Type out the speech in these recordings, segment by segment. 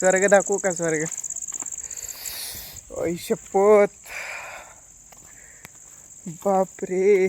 स्वर्ग दाखवू का स्वर्ग? ओय शपथ. बापरे.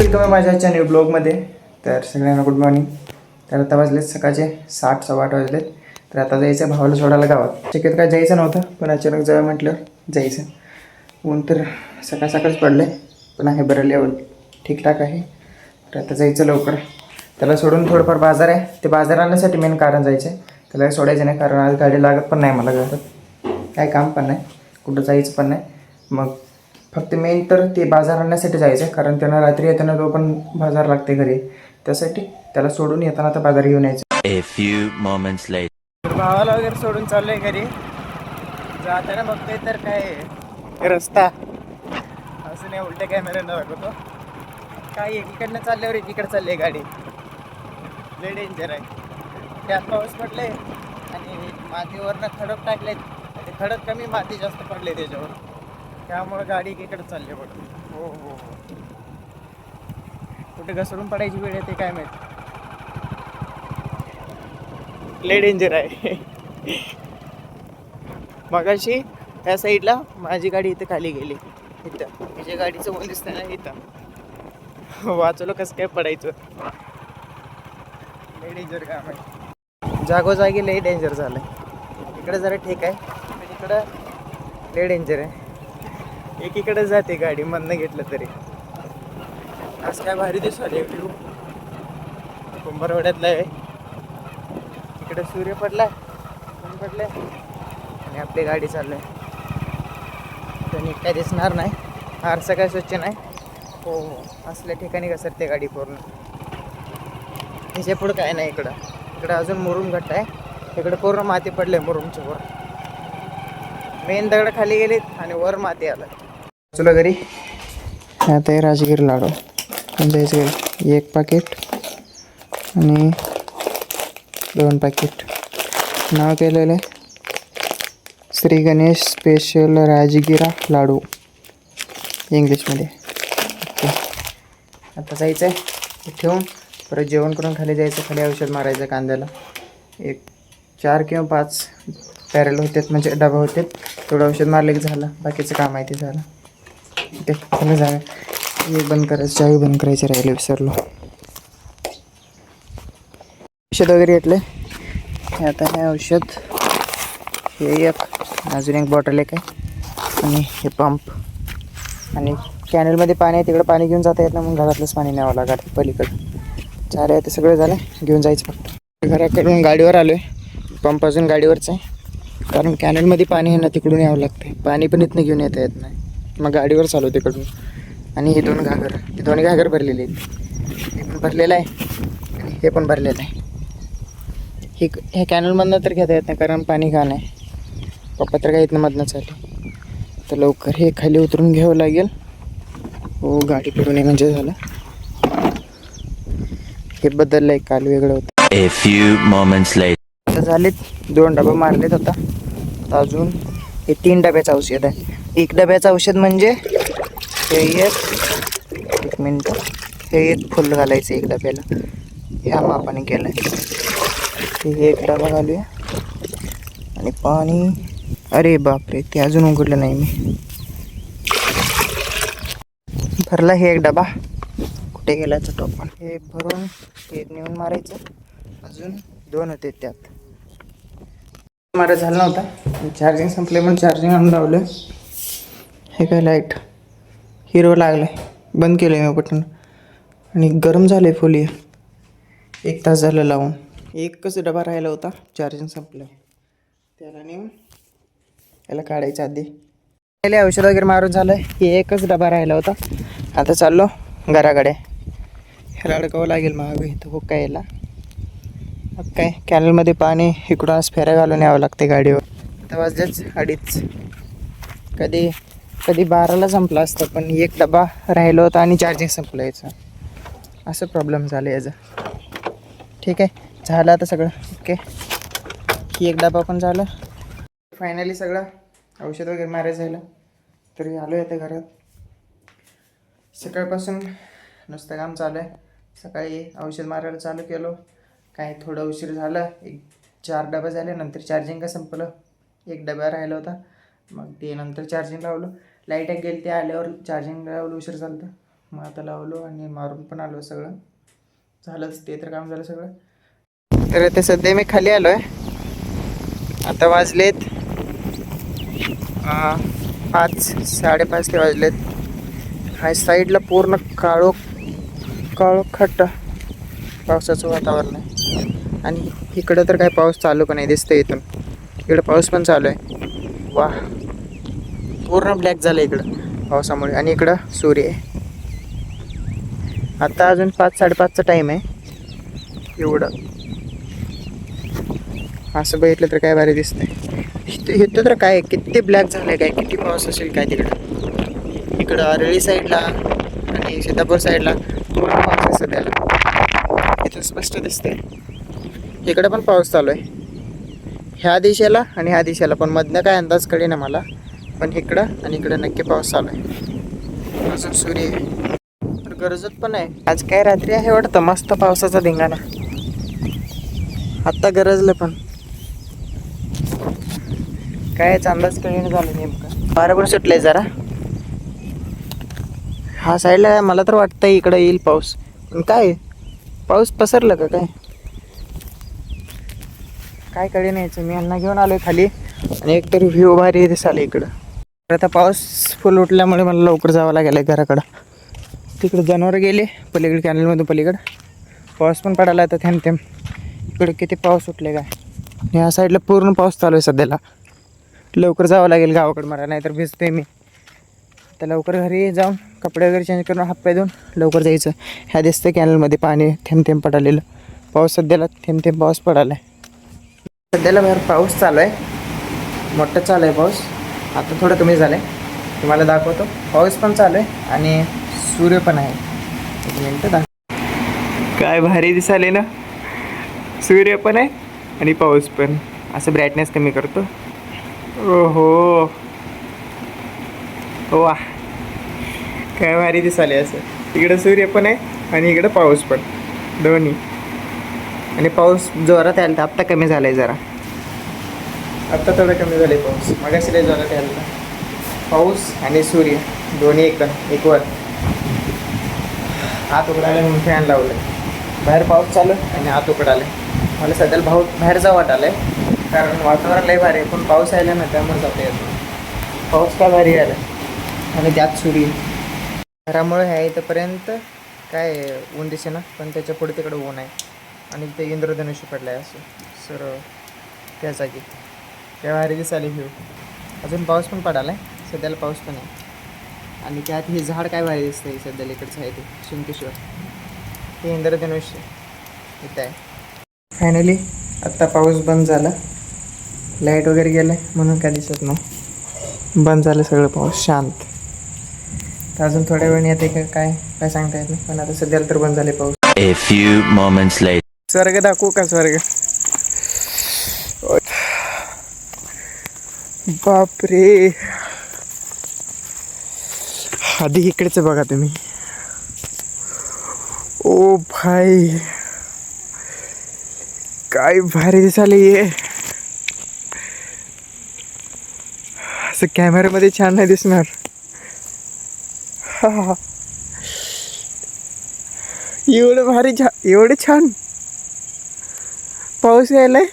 वेलकम माझ्या चॅनल न्यू ब्लॉगमध्ये तर सगळ्यांना गुड मॉर्निंग तर आता वाजलेत सकाळचे साठ सव्वा आठ वाजलेत. तर आता जायचं भावाला सोडायला गावात. शक्यत काय जायचं नव्हतं पण अचानक जवळ म्हटलं जायचं. ऊन तर सकाळ सकाळच पडलं आहे पण आहे बरं लेवल ठीकठाक आहे. तर आता जायचं लवकर. त्याला सोडून थोडंफार बाजार आहे. ते बाजार आणण्यासाठी मेन कारण जायचं आहे त्याला सोडायचं नाही कारण आज गाडी लागत पण नाही मला घरात. काय काम पण नाही. कुठं जायचं पण नाही. मग फक्त मेन तर ते बाजार आणण्यासाठी जायचं आहे कारण त्यांना रात्री येताना तो पण बाजार लागते घरी. त्यासाठी त्याला सोडून येताना आता बाजार घेऊन यायचं. A few moments later. भावाला वगैरे सोडून चाललोय घरी. जाताना बघतोय तर काय रस्ता. असं नाही उलट्या कॅमेऱ्यानं दाखवतो. काय एकीकडनं चालल्यावर एकीकडे चालली आहे गाडी. लय डेंजर आहे. त्यात पाऊस पडले आणि मातीवरनं खडक टाकले ते खडक कमी माती जास्त पडले त्याच्यावर. त्यामुळं गाडी एकीकडे चालली बघ. हो हो हो. कुठे घसरून पडायची वेळ येते काय माहिती? लय डेंजर आहे. मगाशी त्या साईडला माझी गाडी इथं खाली गेली. इथं. माझ्या गाडीचं वन दिसतंय ना इथं? वाचलो कसं काय पडायचं. डेंजर काम आहे. जागोजागी लय डेंजर झालं इकडं जरा ठीक आहे. पण इकडं लय डेंजर आहे. एकीकडे जाते गाडी मधनं घेतलं तरी. आज काय भारी दिसले व्ह्यू कुंभारवाड्यातला आहे. इकडे सूर्य पडलाय. ऊन पडलंय. आणि आपली गाडी चाललंय. तर नीट काय दिसणार नाही. आरसा काय स्वच्छ नाही. हो हो. असल्या ठिकाणी घसरते गाडी पूर्ण. ह्याच्या पुढं काय नाही इकडं. इकडं अजून मुरुम घट्ट आहे. इकडं पूर्ण माती पडले मुरुमच्या वर. मेन दगड खाली गेलीत आणि वर माती आलं. चला घरी. आता हे राजगीर लाडू. म्हणजे जायचं एक पाकिट आणि दोन पाकिट नाव केलेलं आहे. श्री गणेश स्पेशल राजगिरा लाडू. इंग्लिशमध्ये ओके आता जायचं आहे ठेवून. परत जेवण करून खाली जायचं खाली औषध मारायचं कांद्याला. एक चार किंवा पाच पॅरल होतात म्हणजे डबा होते थोडं औषध मारलं की झालं बाकीचं काम आहे ते झालं. ते झालं जाऊया. हे बंद करायचं चावी बंद करायचं राहिले विसरलो. औषध वगैरे घेतलं. हे आता हे औषध हे एक अजून एक बॉटल एक आहे. आणि हे पंप. आणि कॅनलमध्ये पाणी आहे तिकडं पाणी घेऊन जाता येत ना मग घरातलंच पाणी न्यावं लागेल पलीकडं. चारे आहे ते सगळं झालं. घेऊन जायचं फक्त. घराकडून गाडीवर आलो आहे पंप अजून गाडीवरच आहे. कारण कॅनलमध्ये पाणी आहे ना तिकडून यावं लागतं पाणी पण इथनं घेऊन येता येत नाही. मग गाडीवर चालू तिकडून. आणि हे दोन घागर. हे दोन्ही घागर भरलेले आहेत. हे पण भरलेलं आहे. आणि हे पण भरलेलं आहे. हे ह्या कॅनलमधनं तर घेता येत नाही कारण पाणी घाण आहे. पप्पा तर काही इथनं मधनं चालले तर लवकर हे खाली उतरून घ्यावं लागेल. हो गाडी पडून म्हणजे झालं. हे बदललं आहे काल वेगळं होतं. Later. आता झालेत दोन डबे मारलेत आता. आता अजून हे तीन डब्याचं औषध आहे. एक डब्याचं औषध म्हणजे हे एक एक मिनटं. हे एक फुल घालायचं एक डब्याला. ह्या मापाने केलं आहे हे एक डबा घालूया. आणि पाणी. अरे बापरे ते अजून उघडलं नाही मी. भरला हे एक डबा. गेल्याचं टॉप टोपण हे भरून हे नेऊन मारायचं. अजून दोन होते त्यात. मारा झाला नव्हता. चार्जिंग संपले पण चार्जिंग आणून लावलं. हे काय लाइट हिरो लागलाय. बंद केलं मी बटन आणि गरम झालं आहे फुली एक तास झालं लावून. एकच डबा राहिला होता चार्जिंग संपलं. त्याला नेऊन याला काढायचं आधी. पहिले औषध वगैरे मारून झालं हे एकच डबा राहिला होता. आता चाललो घराकडे. ह्याला अडकावं लागेल मग इथं हो काय याला? मग काय कॅनलमध्ये पाणी इकडून फेऱ्या घालून यावं लागते गाडीवर. आता वाजलेच अडीच. कधी कधी बाराला संपला असतं पण एक डबा राहिलो होता आणि चार्जिंग संपलं याचं. असं प्रॉब्लेम झालं याचं. ठीक आहे झालं आता सगळं. ओके. ही एक डबा पण झालं. फायनली सगळं औषध वगैरे मॅरेज झालं. तरी आलो आहे घरात. सकाळपासून नुसतं काम चालू आहे. सकाळी औषध मारायला चालू केलो. काय थोडं उशीर झालं. एक चार डबा झाले. नंतर चार्जिंग का संपलं. एक डबा राहिला होता. मग ते नंतर चार्जिंग लावलं. लाइट एक गेली. ते आल्यावर चार्जिंग लावलं. उशीर झालं मग आता लावलो आणि मारून पण आलो सगळं. झालंच. ते तर काम झालं सगळं. तर ते सध्या मी खाली आलो आहे आता वाजलेत पाच साडेपाच ते वाजलेत. हा साईडला पूर्ण काळो काळो पावसाचं वातावरण आहे. आणि इकडं तर काय पाऊस चालू पण आहे दिसतं इथून. इकडं पाऊस पण चालू आहे. वा पूर्ण ब्लॅक झालं इकडं. पावसामुळे. आणि इकडं सूर्य आहे. आता अजून पाच साडेपाचचा टाईम आहे. एवढं. असं बघितलं तर काय भारी दिसतंय. इथं इथं तर काय किती ब्लॅक झालं आहे काय किती पाऊस असेल काय तिकडं. इकडं अरळी साईडला आणि सीतापूर साईडला पूर्ण पाऊस आहे सध्याला इथं स्पष्ट दिसते इकडं पण पाऊस चालू आहे. ह्या दिशेला आणि ह्या दिशेला पण मधनं काय अंदाज कळे ना मला पण इकडं आणि इकडं नक्की पाऊस चालू आहे. अजून सूर्य आहे. तर गरजत पण आहे. आज काय रात्री आहे वाटतं? मस्त पावसाचा धिंगाणा. आत्ता गरजलं पण. काय याचा अंदाज कळीने झालं नेमकं. बारा पण सुटलंय जरा. हा साईडला मला तर वाटतं इकडं येईल पाऊस. पण काय? पाऊस पसरलं का काय? काय कळे नाही मी यांना घेऊन आलोय खाली. आणि एक तरी व्ह्यू भारी दिसाले इकडं. तर आता पाऊस फुल उठल्यामुळे मला लवकर जावं लागेल घराकडं. तिकडे जनावरं गेले पलीकडे कॅनलमधून पलीकडं. पाऊस पण पडायला आता थेंब थेंब. इकडे किती पाऊस उठले काय? ह्या साईडला पूर्ण पाऊस चालू आहे सध्याला. लवकर जावं लागेल गावाकडं मला नाहीतर भिजते मी. तर लवकर घरी जाऊन कपडे वगैरे चेंज करून हातपाय देऊन लवकर जायचं. ह्या दिसतं कॅनलमध्ये पाणी थेंब थेंब पडालेलं. पाऊस सध्याला थेंब थेंब पाऊस पडाला आहे सध्याला बाहेर पाऊस चालू आहे. मोठं चालू आहे पाऊस. आता थोडं कमी झालं आहे तुम्हाला दाखवतो. पाऊस पण चालू आहे आणि सूर्य पण आहे. एक मिनटं दाखव काय भारी दिसाले ना. सूर्य पण आहे आणि पाऊस पण. असं ब्राईटनेस कमी करतो. ओहो. वा काय भारी दिसाले असं. इकडं सूर्य पण आहे आणि इकडं पाऊस पण. दोन्ही. आणि पाऊस जोरात यायला आत्ता कमी झालाय जरा. आत्ता थोडं कमी झाले पाऊस. मगाशी लय जोरात यायला पाऊस आणि सूर्य दोन्ही एकदम एकवर आत उघडायला म्हणून फॅन लावलं बाहेर पाऊस चालू आहे आणि आत उघडाले मला सध्याला भाऊ बाहेर जावं आहे कारण वातावरण लय भारी आहे. पण पाऊस आला ना त्यामुळे जाता येतो पाऊस काय भारी आला आणि त्यात सुरी. घरामुळे ह्या इथंपर्यंत काय ऊन दिसे ना पण त्याच्या पुढे तिकडे ऊन आहे. आणि ते इंद्रधनुष्य पडलं आहे असं. सर त्या जागी. त्या भारी दिसायला व्ह्यू अजून पाऊस पण पडाला आहे. सध्याला पाऊस पण आहे. आणि त्यात हे झाड काय भारी आहे सध्याला इकडचं आहे ते शिंकेश्वर हे इंद्रधनुष्य इथं आहे. फायनली आत्ता पाऊस बंद झाला. लाइट वगैरे गेलं म्हणून काय दिसत नाही. बंद झालं सगळं पाऊस शांत. तर अजून थोड्या वेळाने येते का काय काय सांगता येत नाही. पण आता सध्याला तर बंद झाले पाऊस. A few moments later. स्वर्ग दाखवू का स्वर्ग? बापरे. आधी इकडेच बघा तुम्ही. ओ भाई. काय भारी दिसाले ये. असं कॅमेऱ्यामध्ये छान नाही दिसणार. एवढं भारी छा एवढं छान. पाऊस यायलाय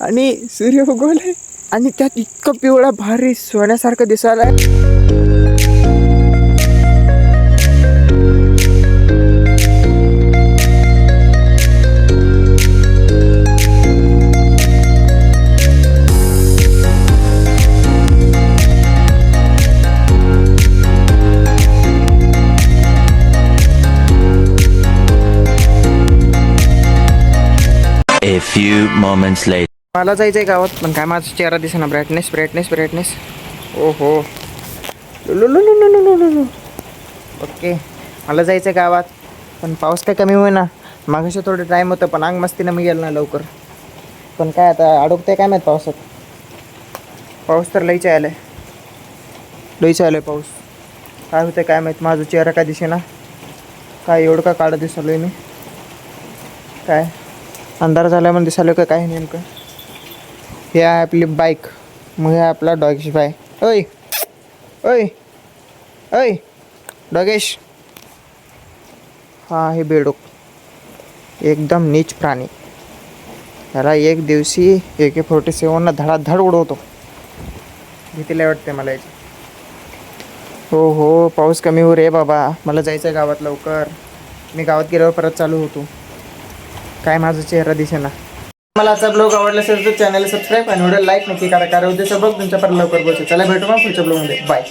आणि सूर्य उगवलाय आणि त्यात इतकं पिवळा भारी सोन्यासारखं दिसायलाय. A few moments later. मला जायचं आहे गावात पण काय माझा चेहरा दिसेना. ब्राईटनेस ब्राईटनेस ब्राईटनेस ओहो. ओके. मला जायचं आहे गावात पण पाऊस काय कमी होईना. मागाशी थोडं टाईम होतं पण अंग मस्तीनं मी गेलो ना लवकर. पण काय आता अडकतंय काय माहीत पावसात? पाऊस तर लईच आलं आहे लईच आलं आहे पाऊस. काय होतं काय माहीत माझा चेहरा काय दिसेना. काय एवढं का काढत दिसलो मी? काय? अंधार झाल्यामध्ये दिसायला का काय नेमकं? हे आहे आपली बाईक मग हे आपला डॉगेश बाय ओय! ओय! ओय! डॉगेश! हा हे बेडूक. एकदम नीच प्राणी. त्याला एक दिवशी ए के फोर्टी सेवनला धडाधड उडवतो. भीतीला वाटते मला याची. हो हो पाऊस कमी हो रे बाबा. मला जायचं आहे गावात लवकर. मी गावात गेल्यावर परत चालू होतो. काय माझा चेहरा दिसेना. मला आजचा ब्लॉग आवडला असेल तर चॅनल सबस्क्राईब आणि व्हिडिओ लाईक नक्की करा. कारण उद्या तुमच्या तुमच्यापर्यंत लवकर पोहोचेल चला भेटू मग पुढच्या ब्लॉगमध्ये बाय